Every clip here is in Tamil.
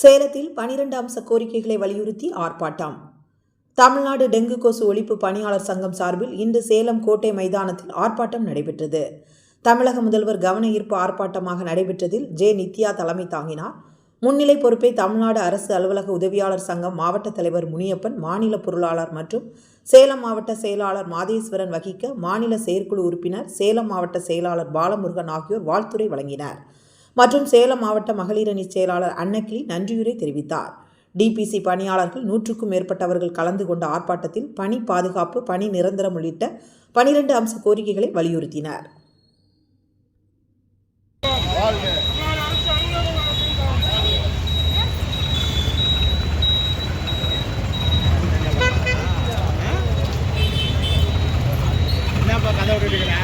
சேலத்தில் பனிரெண்டு அம்ச கோரிக்கைகளை வலியுறுத்தி ஆர்ப்பாட்டம். தமிழ்நாடு டெங்கு கொசு ஒழிப்பு பணியாளர் சங்கம் சார்பில் இன்று சேலம் கோட்டை மைதானத்தில் ஆர்ப்பாட்டம் நடைபெற்றது. தமிழக முதல்வர் கவன ஈர்ப்பு ஆர்ப்பாட்டமாக நடைபெற்றதில் ஜே. நித்யா தலைமை தாங்கினார். முன்னிலை பொறுப்பை தமிழ்நாடு அரசு அலுவலக உதவியாளர் சங்கம் மாவட்ட தலைவர் முனியப்பன் மாநில பொருளாளர் மற்றும் சேலம் மாவட்ட செயலாளர் மாதேஸ்வரன் வகிக்க மாநில செயற்குழு உறுப்பினர் சேலம் மாவட்ட செயலாளர் பாலமுருகன் ஆகியோர் வாழ்த்துரை வழங்கினர். மற்றும் சேலம் மாவட்ட மகளிர் செயலாளர் அன்னக்கிளி நன்றியுரை தெரிவித்தார். டிபிசி பணியாளர்கள் நூற்றுக்கும் மேற்பட்டவர்கள் கலந்து கொண்ட ஆர்ப்பாட்டத்தில் பணி பாதுகாப்பு பணி நிரந்தரம் உள்ளிட்ட பனிரெண்டு அம்ச கோரிக்கைகளை வலியுறுத்தினர். என்னப்பா கதை விட்டுருக்கிற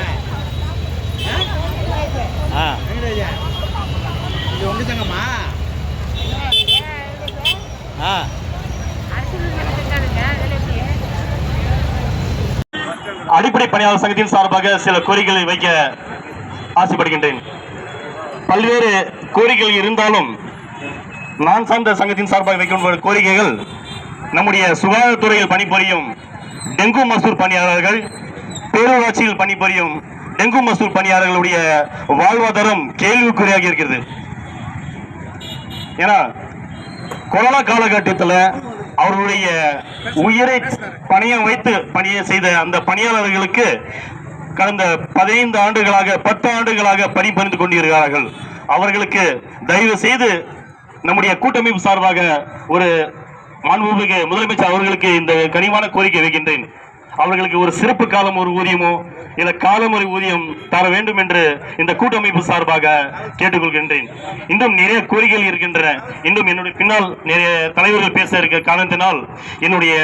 ஆ வெங்கடேஜா இது ஆ. அடிப்படை பணியாளர் சங்கத்தின் சார்பாக சில கோரிக்கைகளை வைக்க ஆசைப்படுகின்றேன். பல்வேறு கோரிக்கைகள் இருந்தாலும் நான் சார்ந்த சங்கத்தின் சார்பாக வைக்கும் கோரிக்கைகள் நம்முடைய சுகாதாரத்துறையில் பணிபுரியும் டெங்கு மசூர் பணியாளர்கள் பேரூராட்சியில் பணிபுரியும் டெங்கு மசூர் பணியாளர்களுடைய வாழ்வாதாரம் கேள்விக்குறியாக இருக்கிறது. ஏன்னா கொரோனா காலகட்டத்தில் அவர்களுடைய உயிரை பணியம் வைத்து பணியை செய்த அந்த பணியாளர்களுக்கு கடந்த பதினைந்து ஆண்டுகளாக பத்து ஆண்டுகளாக பணிபுரிந்து கொண்டிருக்கிறார்கள். அவர்களுக்கு தயவு செய்து நம்முடைய கூட்டமைப்பு சார்பாக ஒரு மாண்புமிகு முதலமைச்சர் அவர்களுக்கு இந்த கனிவான கோரிக்கை வைக்கின்றேன். அவர்களுக்கு ஒரு சிறப்பு காலம் ஒரு ஊதியமோ இல்ல காலம் ஒரு ஊதியம் தர வேண்டும் என்று இந்த கூட்டமைப்பு சார்பாக கேட்டுக்கொள்கின்றேன். இன்னும் நிறைய கோரிக்கைகள் இருக்கின்றன. இன்னும் என்னுடைய பின்னால் நிறைய தலைவர்கள் பேச இருக்க காரணத்தினால் என்னுடைய